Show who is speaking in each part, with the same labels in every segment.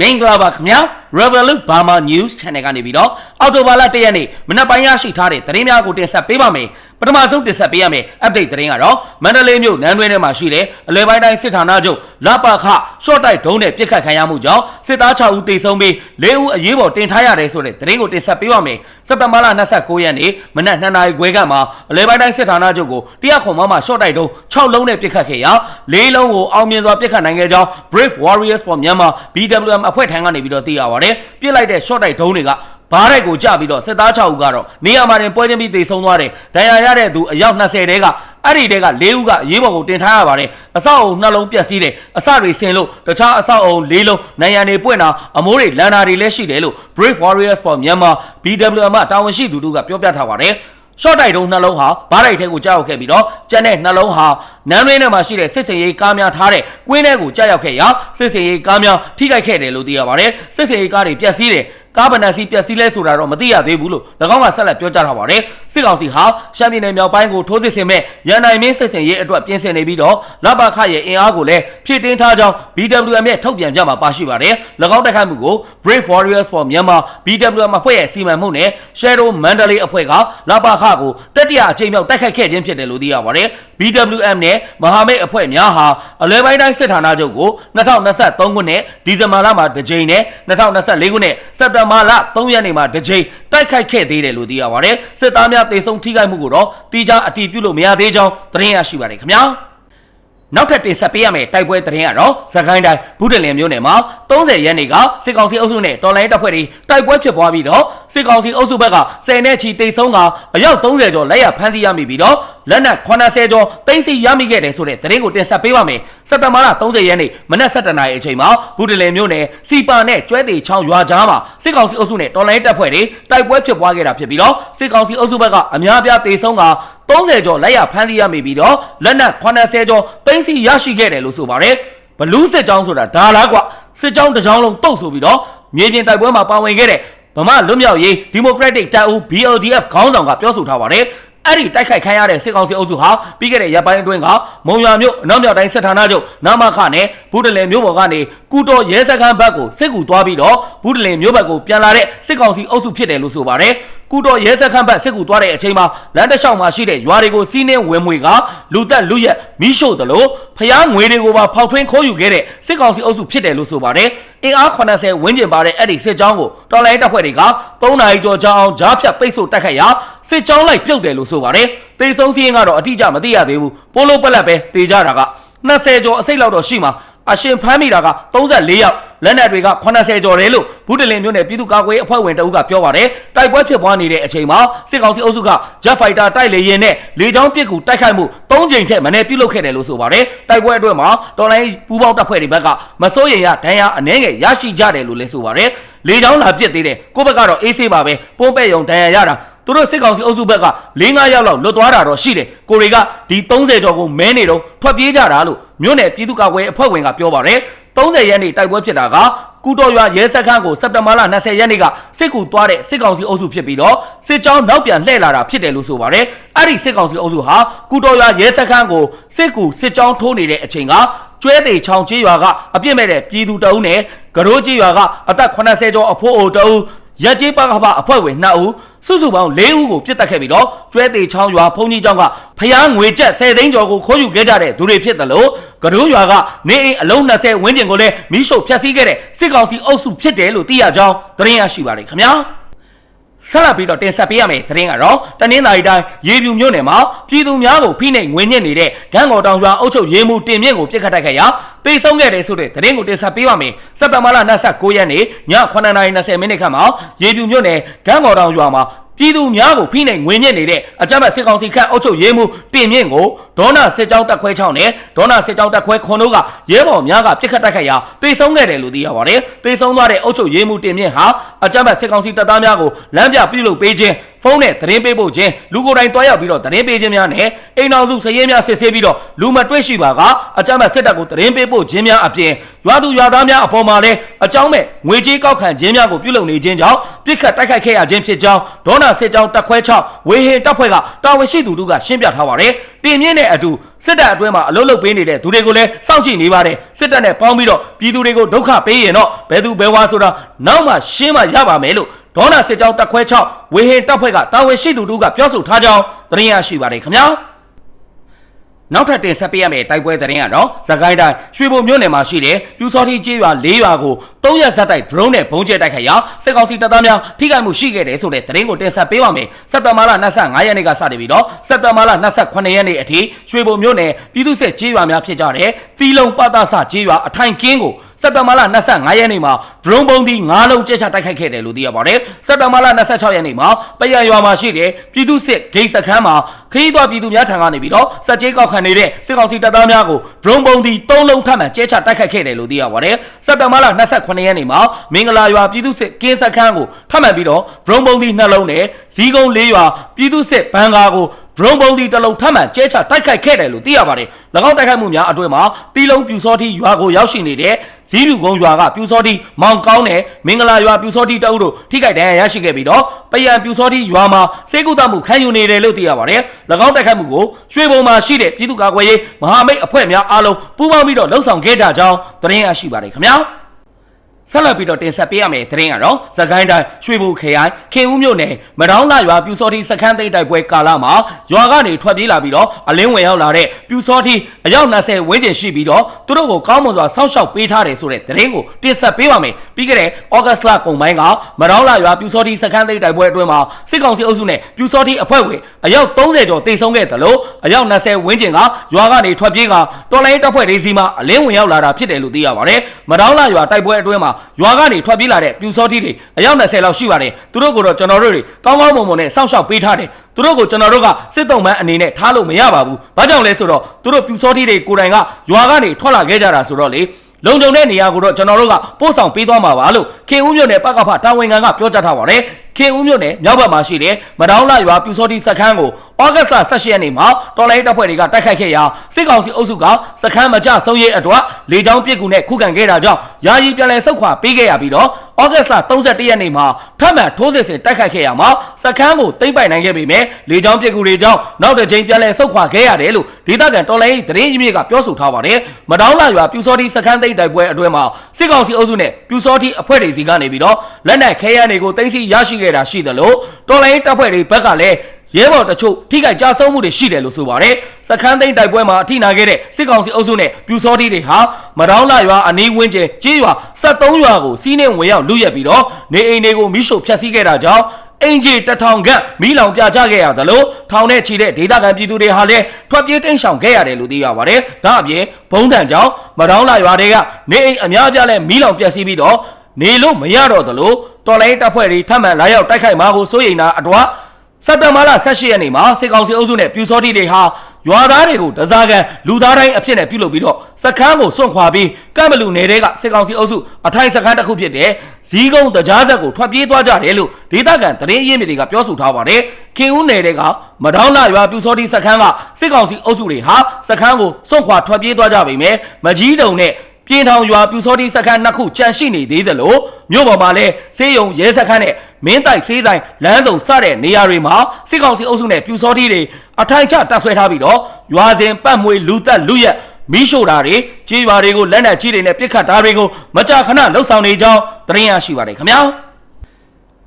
Speaker 1: မင်္ဂလာပါခင်ဗျာ Revolut Burma News Channel ကနေပြီးတော့အော်တိုဘာလ1ရက်နေ့မနက်ပိုင်းရရှိထားတဲ့သတင်းများကိုတင်ဆက်ပေးပါမယ် ပထမဆုံးတင်ဆက်ပေးရမယ် update သတင်းကတော့မန္တလေးမြို့နန်းတွင်းထဲမှာရှိတဲ့အလဲပိုင်းတိုင်းစစ်ဌာနချုပ်လပခရှော့တိုက်ဒုံးနဲ့ပြစ်ခတ်ခံရမှုကြောင့်စစ်သား6ဦးသေဆုံးပြီး4ဦးအရေးပေါ်တင်ထားရတယ်ဆိုတဲ့သတင်းကိုတင်ဆက်ပေးပါမယ်စက်တင်ဘာလ29ရက်နေ့မနက်2နာရီခွဲကမှအလဲပိုင်းတိုင်းစစ်ဌာနချုပ်ကိုတရားခွန်မမရှော့တိုက်ဒုံး6လုံးနဲ့ပြစ်ခတ်ခဲ့ရာ၄လုံးကိုအောင်မြင်စွာပြစ်ခတ်နိုင်ခဲ့ကြောင်း Brave Warriors for Myanmar BWM အဖွဲ့ထံကနေပြီးတော့သိရပါတယ်ပြစ်လိုက်တဲ့ short တိုက်ဒုံးတွေက ဘားရိုက်ကိုကြပြီးတော့စစ်သား6ဦးကတော့နေရာမှာတင်ပွဲချင်းပြီးသေဆုံးသွားတယ်ဒဏ်ရာရတဲ့သူအယောက်20တဲကအဲ့ဒီတဲက၄ဦးကအရေးပေါ်ကိုတင်ထားရပါတယ်အဆောက်အုံနှလုံးပြက်စီးတယ်အစတွေဆင်လို့တခြားအဆောက်အုံ၄လုံးနိုင်ရန်တွေပွင့်တာအမိုးတွေလန်တာတွေလည်းရှိတယ်လို့ Brave Warriors for Myanmar BWM တာဝန်ရှိသူတို့ကပြောပြထားပါတယ်ရှော့တိုက်တုံးနှလုံးဟာဘားရိုက်ထဲကိုကြောက်ခဲ့ပြီးတော့ကျန်တဲ့နှလုံးဟာနန်းရင်းထဲမှာရှိတဲ့စစ်စင်ရေးကားများထားတဲ့ကွင်းထဲကိုကြောက်ရောက်ခဲ့ရာစစ်စင်ရေးကားများထိခိုက်ခဲ့တယ်လို့သိရပါတယ်စစ်စင်ရေးကားတွေပျက်စီးတယ် ကားဗနက်စီပျက်စီးလဲဆိုတာတော့မသိရသေးဘူးလို့၎င်းကဆက်လက်ပြောကြားထားပါတယ်စစ်ကောင်စီဟာရှမ်းပြည်နယ်မြောက်ပိုင်းကိုထိုးစစ်ဆင်မဲ့ရန်နိုင်မင်းစစ်စင်ရေးအတွက်ပြင်ဆင်နေပြီးတော့လဘခရဲ့အင်အားကိုလည်းဖြည့်တင်းထားကြောင်း BWM ရဲ့ထုတ်ပြန်ကြမှာပါရှိပါတယ်၎င်းတိုက်ခိုက်မှုကို Brave Warriors for Myanmar BWM အဖွဲ့ရဲ့စီမံမှုနဲ့ Shadow Mandalay အဖွဲ့ကလဘခကိုတတိယအကြိမ်မြောက်တိုက်ခိုက်ခဲ့ခြင်းဖြစ်တယ်လို့သိရပါတယ် BWM နဲ့မဟာမိတ်အဖွဲ့များဟာအလဲပိုင်းတိုင်းစစ်ဌာနချုပ်ကို2023ခုနှစ်ဒီဇင်ဘာလမှာတစ်ကြိမ်နဲ့2024ခုနှစ်စက်တင်ဘာလ3ရက်နေ့မှာတစ်ကြိမ်တိုက်ခိုက်ခဲ့သေးတယ်လို့သိရပါတယ်စစ်သားများတေဆုံးထိခိုက်မှုကိုတော့တိကျအတည်ပြုလို့မရသေးကြောင်းသတင်းရရှိပါတယ်ခင်ဗျာနောက်ထပ်တင်ဆက်ပေးရမယ့်တိုက်ပွဲသတင်းကတော့စကိုင်းတိုင်းဘူးတလင်မြို့နယ်မှာ30ရက်နေ့ကစစ်ကောင်စီအုပ်စုနဲ့တော်လိုင်းတပ်ဖွဲ့တွေတိုက်ပွဲဖြစ်ပွားပြီးတော့စစ်ကောင်စီအုပ်စုဘက်က10နဲ့ချီတိတ်ဆုံးကအယောက်30ကျော်လက်ရဖမ်းဆီးရမိပြီးတော့ လက်နက်80ကျော်တင်စီရမိခဲ့တယ်ဆိုတဲ့သတင်းကိုတင်ဆက်ပေးပါမယ်စက်တဘာလ30ရက်နေ့မနက်7:00နာရီအချိန်မှာဘူးတလင်မြို့နယ်စီပါနဲ့ကျွဲတေချောင်းရွာကြားမှာစစ်ကောင်စီအုပ်စုနဲ့တော်လိုင်းတပ်ဖွဲ့တွေတိုက်ပွဲဖြစ်ပွားခဲ့တာဖြစ်ပြီးတော့စစ်ကောင်စီအုပ်စုဘက်ကအများပြားတေဆုံးက30ကျော်လက်ရဖမ်းဆီးရမိပြီးတော့လက်နက်80ကျော်တင်စီရရှိခဲ့တယ်လို့ဆိုပါတယ်ဘလူးစစ်ကြောင်းဆိုတာဒါလားကွစစ်ကြောင်းတစ်ကြောင်းလုံးတုတ်ဆိုပြီးတော့မြေပြင်တိုက်ပွဲမှာပါဝင်ခဲ့တဲ့ဗမာလွတ်မြောက်ရေးဒီမိုကရက်တစ်တပ်ဦး BLDF ခေါင်းဆောင်ကပြောဆိုထားပါတယ် အဲ့ဒီတိုက်ခိုက်ခံရတဲ့စစ်ကောင်စီအုပ်စုဟာပြီးခဲ့တဲ့ရက်ပိုင်းအတွင်းကမုံရွာမြို့အနောက်မြောက်တိုင်းစစ်ဌာနချုပ်နာမခနဲ့ဘူးတလင်မြို့ပေါ်ကနေကုတော်ရဲစခန်းဘက်ကိုစစ်ကူသွားပြီးတော့ဘူးတလင်မြို့ဘက်ကိုပြန်လာတဲ့စစ်ကောင်စီအုပ်စုဖြစ်တယ်လို့ဆိုပါတယ်ကုတော်ရဲစခန်းဘက်စစ်ကူသွားတဲ့အချိန်မှာလမ်းတစ်လျှောက်မှာရှိတဲ့ရွာတွေကိုစီးနှင်းဝင်မွေကလူတက်လူရက်မိရှို့တယ်လို့ဖျားငွေတွေကိုပါဖောက်ထွင်းခိုးယူခဲ့တဲ့စစ်ကောင်စီအုပ်စုဖြစ်တယ်လို့ဆိုပါတယ်အင်အား80ဝန်းကျင်ပါတဲ့အဲ့ဒီစစ်ကြောင်းကိုတော်လိုင်းတပ်ဖွဲ့တွေက3နာရီကျော်ကြာအောင်ဂျားဖြတ်ပိတ်ဆို့တိုက်ခိုက်ရာ စစ်ကြောင်းလိုက်ပြုတ်တယ်လို့ဆိုပါတယ်တေဆုံးစီးရင်ကတော့အတိအကျမသိရသေးဘူးပိုလိုပက်လက်ပဲတေကြတာက20ကျော်အစိတ်လောက်တော့ရှိမှာအရှင်ဖမ်းမိတာက34ယောက်လက်နက်တွေက80ကျော်တယ်လို့ဘူးတလင်မြို့နယ်ပြည်သူ့ကာကွယ်ရေးအဖွဲ့ဝင်တအုပ်ကပြောပါတယ်တိုက်ပွဲဖြစ်ပွားနေတဲ့အချိန်မှာစစ်ကောင်စီအုပ်စုက Jet Fighter တိုက်လေယာဉ်နဲ့လေကြောင်းပစ်ကူတိုက်ခိုက်မှု၃ကြိမ်ထက်မနည်းပြုလုပ်ခဲ့တယ်လို့ဆိုပါတယ်တိုက်ပွဲအတွက်မှာတော်လိုင်းပူးပေါင်းတပ်ဖွဲ့တွေဘက်ကမစိုးရိမ်ရဒဏ်ရာအနှဲငယ်ရရှိကြတယ်လို့လည်းဆိုပါတယ်လေကြောင်းလာပစ်သေးတယ်ကိုယ့်ဘက်ကတော့အေးဆေးပါပဲပုံပဲ့ယုံဒဏ်ရာရတာ သူတို့စစ်ကောင်စီအုပ်စုဘက်က၄၅ယောက်လောက်လွတ်သွားတာတော့ရှိတယ်ကိုတွေကဒီ30ကျော်ကိုမဲနေတော့ထွက်ပြေးကြတာလို့မြို့နယ်ပြည်သူ့ကာကွယ်အဖွဲ့ဝင်ကပြောပါတယ်30ရက်နေ့တိုက်ပွဲဖြစ်တာကကုတော်ရွာရဲစခန်းကိုစက်တင်ဘာလ20ရက်နေ့ကစစ်ကူသွားတဲ့စစ်ကောင်စီအုပ်စုဖြစ်ပြီးတော့စစ်ကြောင်းနောက်ပြန်လှည့်လာတာဖြစ်တယ်လို့ဆိုပါတယ်အဲ့ဒီစစ်ကောင်စီအုပ်စုဟာကုတော်ရွာရဲစခန်းကိုစစ်ကူစစ်ကြောင်းထိုးနေတဲ့အချိန်ကကျွဲသေးချောင်းကျေးရွာကအပြစ်မဲ့တဲ့ပြည်သူတအုပ်နဲ့ကရိုးကျေးရွာကအသက်80ကျော်အဖိုးအိုတအုပ် ရက်ကျေးပကပအဖွဲ့ဝင်2ဦးစုစုပေါင်း၄ဦးကိုပြစ်တက်ခဲ့ပြီးတော့ကျွဲသေးချောင်းရွာဖုန်ကြီးကျောင်းကဖျားငွေကျပ်10သိန်းကျော်ကိုခိုးယူခဲ့ကြတဲ့သူတွေဖြစ်တယ်လို့ကဒိုးရွာကနေအိမ်အလုံး20ဝန်းကျင်ကိုလည်းမိရှုပ်ဖျက်ဆီးခဲ့တဲ့စစ်ကောင်စီအုပ်စုဖြစ်တယ်လို့သိရကြောင်းသတင်းရရှိပါတယ်ခင်ဗျာ ဆက်လက်ပြီးတော့တင်ဆက်ပေးရမယ့်သတင်းကတော့တနင်္သာရီတိုင်းရေပြူမြို့နယ်မှာပြည်သူများကိုဖိနှိပ်ငွေညစ်နေတဲ့ဂန်းကော်တောင်ရွာအုပ်ချုပ်ရေးမှူးတင်မြင့်ကိုပြစ်ခတ်တိုက်ခဲ့ရာတေဆုံးခဲ့တယ်ဆိုတဲ့သတင်းကိုတင်ဆက်ပေးပါမယ်စက်တဘာလ29ရက်နေ့ည9:20မိနစ်ခန့်မှာရေပြူမြို့နယ်ဂန်းကော်တောင်ရွာမှာ ပြည်သူများကိုဖိနှိပ်ငွေညစ်နေတဲ့အကြမ်းဖက်စစ်ကောင်စီခန့်အုပ်ချုပ်ရေးမှူးတင်မြင့်ကိုဒေါနာစစ်ကြောင်းတက်ခွဲ6နဲ့ဒေါနာစစ်ကြောင်းတက်ခွဲ9တို့ကရဲဘော်များကပြစ်ခတ်တိုက်ခိုက်ရာတေဆုံးခဲ့တယ်လို့သိရပါတယ်တေဆုံးသွားတဲ့အုပ်ချုပ်ရေးမှူးတင်မြင့်ဟာအကြမ်းဖက်စစ်ကောင်စီတပ်သားများကိုလမ်းပြပြုလုပ်ပေးခြင်းဖုန်းနဲ့သတင်းပေးဖို့ခြင်းလူကိုယ်တိုင်တွားရောက်ပြီးတော့သတင်းပေးခြင်းများနဲ့အိမ်တော်စုစည်ရေးများစစ်ဆေးပြီးတော့လူမတွေ့ရှိပါကအကြမ်းဖက်စစ်တပ်ကိုသတင်းပေးဖို့ခြင်းများအပြင်ရွာသူရွာသားများအပေါ်မှာလည်းအကြောင်းမဲ့ငွေကြေးကောက်ခံခြင်းများကိုပြုလုပ်နေခြင်းကြောင့်ပြစ်ခတ်တိုက်ခိုက်ခဲ့ရခြင်းဖြစ်ကြောင်းဒေါနာစစ်ကြောင်းတက်ခွဲ6ဝေဟင်တပ်ဖွဲ့ကတာဝန်ရှိသူတို့ကရှင်းပြထားပါတယ်တင်မြင့်တဲ့အတူစစ်တပ်အတွင်းမှာအလုပ်လုပ်ပေးနေတဲ့သူတွေကိုလည်းစောင့်ကြည့်နေပါတယ်စစ်တပ်နဲ့ပေါင်းပြီးတော့ပြည်သူတွေကိုဒုက္ခပေးရင်တော့ဘယ်သူဘယ်ဝါဆိုတာနောက်မှရှင်းမှရပါမယ်လို့ ဒေါနာစစ်ကြောင်းတက်ခွဲ6ဝေဟင်တပ်ဖွဲ့ကတာဝန်ရှိသူတို့ကပြောဆိုထားကြောင်းသတင်းရရှိပါတယ်ခင်ဗျာနောက်ထပ်တင်ဆက်ပေးရမယ့်တိုက်ပွဲသတင်းကတော့သခိုင်းတိုင်းရွှေဘုံမြို့နယ်မှာရှိတဲ့ပြူစောတိကျေးရွာ၄ရွာကို၃ရက်ဇက်တိုက် drone နဲ့ပုံကျဲတိုက်ခိုက်ရာစစ်ကောင်စီတပ်သားများထိခိုက်မှုရှိခဲ့တယ်ဆိုတဲ့သတင်းကိုတင်ဆက်ပေးပါမယ်။စက်တဘာလ25ရက်နေ့ကစတင်ပြီးတော့စက်တဘာလ28ရက်နေ့အထိရွှေဘုံမြို့နယ်ပြည်သူ့စစ်ကျေးရွာများဖြစ်ကြတဲ့သီလုံပတဆကျေးရွာအထိုင်ကင်းကို စက်တဘာလ25ရက်နေ့မှာ drone ပုံသီး9လုံးကျချတိုက်ခိုက်ခဲ့တယ်လို့သိရပါတယ်။စက်တဘာလ26ရက်နေ့မှာပရရွာမှာရှိတဲ့ပြည်သူ့စစ်ဂိတ်စခန်းမှာခရီးသွားပြည်သူများထံကနေပြီးတော့စက်ကြေးကောက်ခံနေတဲ့စစ်ကောင်စီတပ်သားများကို drone ပုံသီး3လုံးထပ်မံကျဲချတိုက်ခိုက်ခဲ့တယ်လို့သိရပါတယ်။စက်တဘာလ28ရက်နေ့မှာမင်္ဂလာရွာပြည်သူ့စစ်ကင်းစခန်းကိုထပ်မံပြီးတော့ drone ပုံသီး2လုံးနဲ့ဇီးကုန်း၄ရွာပြည်သူ့စစ်ဘန်ကာကို drone ပုံသီးတစ်လုံးထပ်မံကျဲချတိုက်ခိုက်ခဲ့တယ်လို့သိရပါတယ်။၎င်းတိုက်ခိုက်မှုများအတွင်းမှာတီလုံးပြူစောတိရွာကိုရောက်ရှိနေတဲ့ဇီးလူကုန်းရွာကပြူစောတိမောင်ကောင်းနဲ့မင်္ဂလာရွာပြူစောတိတအုပ်တို့ထိခိုက်ဒဏ်ရာရရှိခဲ့ပြီးတော့ပယံပြူစောတိရွာမှာစေကုသမှုခံယူနေတယ်လို့သိရပါတယ်။၎င်းတိုက်ခိုက်မှုကိုရွှေဘုံမှာရှိတဲ့ပြည်သူ့ကာကွယ်ရေးမဟာမိတ်အဖွဲ့များအားလုံးပူးပေါင်းပြီးတော့လှုံ့ဆော်ခဲ့ကြကြောင်းသတင်းရရှိပါတယ်ခင်ဗျာ။ ဆက်လက်ပြီးတော့တင်ဆက်ပေးရမယ့်သတင်းကတော့သခိုင်းတိုင်းရွှေဘိုခရိုင်ခင်ဦးမြို့နယ်မတောင်းလာရွာပြူစောတိစခန်းသိမ်းတိုက်ပွဲကာလမှာရွာကနေထွက်ပြေးလာပြီးတော့အလင်းဝင်ရောက်လာတဲ့ပြူစောတိအယောက်20ဝန်းကျင်ရှိပြီးတော့သူတို့ကိုကောင်းမွန်စွာစောင့်ရှောက်ပေးထားတယ်ဆိုတဲ့သတင်းကိုတင်ဆက်ပေးပါမယ်ပြီးခဲ့တဲ့ဩဂတ်လကုန်ပိုင်းကမတောင်းလာရွာပြူစောတိစခန်းသိမ်းတိုက်ပွဲအတွင်းမှာစစ်ကောင်စီအုပ်စုနဲ့ပြူစောတိအဖွဲ့ဝင်အယောက်30ကျော်တိတ်ဆုံးခဲ့တယ်လို့အယောက်20ဝန်းကျင်ကရွာကနေထွက်ပြေးကတော်လိုင်းတပ်ဖွဲ့တွေစီမှာအလင်းဝင်ရောက်လာတာဖြစ်တယ်လို့သိရပါတယ်မတောင်းလာရွာတိုက်ပွဲအတွင်းမှာရွာကနေထွက်ပြေးလာတဲ့ပြူစောတိတွေအယောက်20လောက်ရှိပါတယ်သူတို့ကိုတော့ကျွန်တော်တို့တွေကောင်းကောင်းမွန်မွန်နဲ့စောင့်ရှောက်ပေးထားတယ်သူတို့ကိုကျွန်တော်တို့ကစစ်တုံးမန်းအနေနဲ့ထားလို့မရပါဘူးဘာကြောင့်လဲဆိုတော့သူတို့ပြူစောတိတွေကိုယ်တိုင်ကရွာကနေထွက်လာခဲ့ကြတာဆိုတော့လေ လုံခြုံတဲ့နေရာကိုတော့ကျွန်တော်တို့ကပို့ဆောင်ပေးသွားမှာပါလို့ခင်ဦးမြို့နယ်ပကဖတာဝန်ခံကပြောကြားထားပါတယ်ခင်ဦးမြို့နယ်မြောက်ဘက်မှာရှိတဲ့မတောင်းလာရွာပြူစောတိစခန်းကိုဩဂတ်စ်လ18ရက်နေ့မှာတော်လိုင်းတပ်ဖွဲ့တွေကတိုက်ခိုက်ခဲ့ရာစစ်ကောင်စီအုပ်စုကစခန်းမကျဆုံးရေးအတွက်လေကြောင်းပစ်ကူနဲ့ခုခံခဲ့တာကြောင့်ယာယီပြန်လည်ဆုတ်ခွာပေးခဲ့ရပြီးတော့ ဩဂတ်စ်လ31ရက်နေ့မှာထပ်မံထိုးစစ်ဆင်တိုက်ခိုက်ခဲ့ရမှာစခန်းကိုသိမ်းပိုက်နိုင်ခဲ့ပေမဲ့လေကြောင်းပစ်ကူတွေကြောင့်နောက်တစ်ကြိမ်ပြန်လည်ဆုတ်ခွာခဲ့ရတယ်လို့ဒေသခံတော်လိုင်းသတင်းရင်းမြစ်ကပြောဆိုထားပါတယ်မတောင်းလာရွာပြူစောတိစခန်းသိမ်းတိုက်ပွဲအတွင်းမှာစစ်ကောင်စီအုပ်စုနဲ့ပြူစောတိအဖွဲ့တွေစီကနေပြီးတော့လက်နက်ခဲယမ်းတွေကိုသိမ်းဆည်းရရှိခဲ့တာရှိသလိုတော်လိုင်းတပ်ဖွဲ့တွေဘက်ကလည်း ရဲဘော်တချို့ထိခိုက်ကြဆုံးမှုတွေရှိတယ်လို့ဆိုပါတယ်။စခန်းသိမ်းတိုက်ပွဲမှာအထိနာခဲ့တဲ့စစ်ကောင်စီအုပ်စုနဲ့ပြူစောတိတွေဟာမတောင်းလာရွာအနီးဝန်းကျင်ကြေးရွာ73ရွာကိုစီးနှင်းဝင်ရောက်လူရက်ပြီးတော့နေအိမ်တွေကိုမိရှို့ဖျက်ဆီးခဲ့တာကြောင့်အင်ဂျီတထောင်ခန့်မိလောင်ပြကြခဲ့ရသလိုထောင်နဲ့ချီတဲ့ဒေသခံပြည်သူတွေဟာလည်းထွက်ပြေးတိမ်းရှောင်ခဲ့ရတယ်လို့သိရပါတယ်။ဒါအပြင်ဘုံတန်ကြောင့်မတောင်းလာရွာတွေကနေအိမ်အများအပြားလဲမိလောင်ပျက်စီးပြီးတော့နေလို့မရတော့သလိုတော်လိုင်းတပ်ဖွဲ့တွေထပ်မံလာရောက်တိုက်ခိုက်မှာကိုစိုးရိမ်တာအတော့ စက်တဘာလ18ရက်နေ့မှာစစ်ကောင်စီအုပ်စုနဲ့ပြူစောတိတွေဟာရွာသားတွေကိုတစားကန်လူသားတိုင်းအဖြစ်နဲ့ပြုလုပ်ပြီးတော့စခန်းကိုစွန့်ခွာပြီးကမ်ဘလူနယ်တဲကစစ်ကောင်စီအုပ်စုအထိုင်စခန်းတစ်ခုဖြစ်တဲ့ဇီးကုန်းတကြားဆက်ကိုထွက်ပြေးသွားကြတယ်လို့ဒေသခံသတင်းရင်းမြစ်တွေကပြောဆိုထားပါတယ်ခင်ဦးနယ်တဲကမတောင်းလာရွာပြူစောတိစခန်းကစစ်ကောင်စီအုပ်စုတွေဟာစခန်းကိုစွန့်ခွာထွက်ပြေးသွားကြပေမဲ့မကြီးတုံနဲ့ ပြင်းထောင်ရွာပြူစောတိစခန်းနှစ်ခုကြန့်ရှိနေသေးသလိုမြို့ပေါ်မှာလည်းစေးရုံရဲစခန်းနဲ့မင်းတိုက်စေးဆိုင်လမ်းစုံစတဲ့နေရာတွေမှာစစ်ကောင်စီအုပ်စုနဲ့ပြူစောတိတွေအထိုင်ချတပ်ဆွဲထားပြီးတော့ရွာစဉ်ပတ်မွေလူသက်လူရက်မီးရှို့တာတွေကြေးရွာတွေကိုလက်နက်ကြီးတွေနဲ့ပစ်ခတ်တာတွေကိုမကြာခဏလှုပ်ဆောင်နေကြောင်းသတင်းရရှိပါတယ်ခင်ဗျာ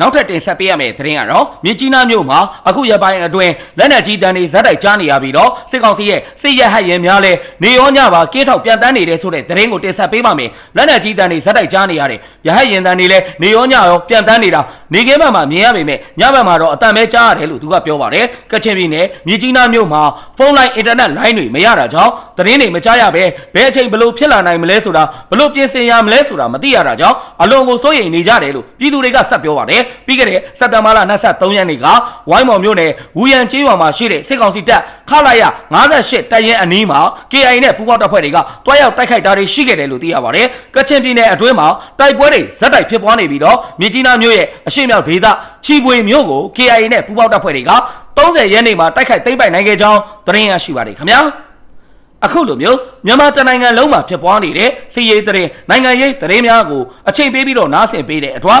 Speaker 1: နောက်ထပ်တင်ဆက်ပေးရမယ့်သတင်းကတော့မြစ်ကြီးနားမြို့မှာအခုရပိုင်းအတွင်းလက်နက်ကြီးတန်းတွေဇက်တိုက်ကြားနေရပြီးတော့စစ်ကောင်စီရဲ့စစ်ရဟတ်ရင်များလဲနေရောညပါကင်းထောက်ပြန်တန်းနေတဲ့ဆိုတဲ့သတင်းကိုတင်ဆက်ပေးပါမယ်လက်နက်ကြီးတန်းတွေဇက်တိုက်ကြားနေရတယ်ရဟတ်ရင်တန်းတွေလဲနေရောညရောပြန်တန်းနေတာနေကင်းဘက်မှာမြင်ရပေမဲ့ညဘက်မှာတော့အတန်ပဲကြားရတယ်လို့သူကပြောပါတယ်ကချင်ပြည်နယ်မြစ်ကြီးနားမြို့မှာဖုန်းလိုင်းအင်တာနက်လိုင်းတွေမရတာကြောင့်သတင်းတွေမကြားရပဲဘယ်အချိန်ဘလို့ဖြစ်လာနိုင်မလဲဆိုတာဘလို့ပြင်ဆင်ရမလဲဆိုတာမသိရတာကြောင့်အလွန်ကိုစိုးရိမ်နေကြတယ်လို့ပြည်သူတွေကဆက်ပြောပါတယ်ပြီးခဲ့တဲ့စက်တဘာလ23ရက်နေ့ကဝိုင်းမော်မြို့နယ်ဝူရန်ကျေးရွာမှာရှိတဲ့စစ်ကောင်စီတပ်ခလာရ58တပ်ရင်အနီးမှာ KIA နဲ့ပူးပေါင်းတပ်ဖွဲ့တွေကတွားရောက်တိုက်ခိုက်တာတွေရှိခဲ့တယ်လို့သိရပါတယ်ကချင်ပြည်နယ်အတွင်းမှာတိုက်ပွဲတွေဇက်တိုက်ဖြစ်ပွားနေပြီးတော့မြစ်ကြီးနားမြို့ရဲ့အရှိမြောက်ဒေသချီပွေမြို့ကို KIA နဲ့ပူးပေါင်းတပ်ဖွဲ့တွေက30ရက်နေ့မှာတိုက်ခိုက်သိမ်းပိုက်နိုင်ခဲ့ကြောင်းသတင်းရရှိပါတယ်ခင်ဗျာအခုလိုမျိုးမြန်မာတနိုင်ငံလုံးမှာဖြစ်ပွားနေတဲ့စီးရေးသတင်းနိုင်ငံရေးသတင်းများကိုအချိန်ပေးပြီးတော့နားဆင်ပေးတဲ့အတွက်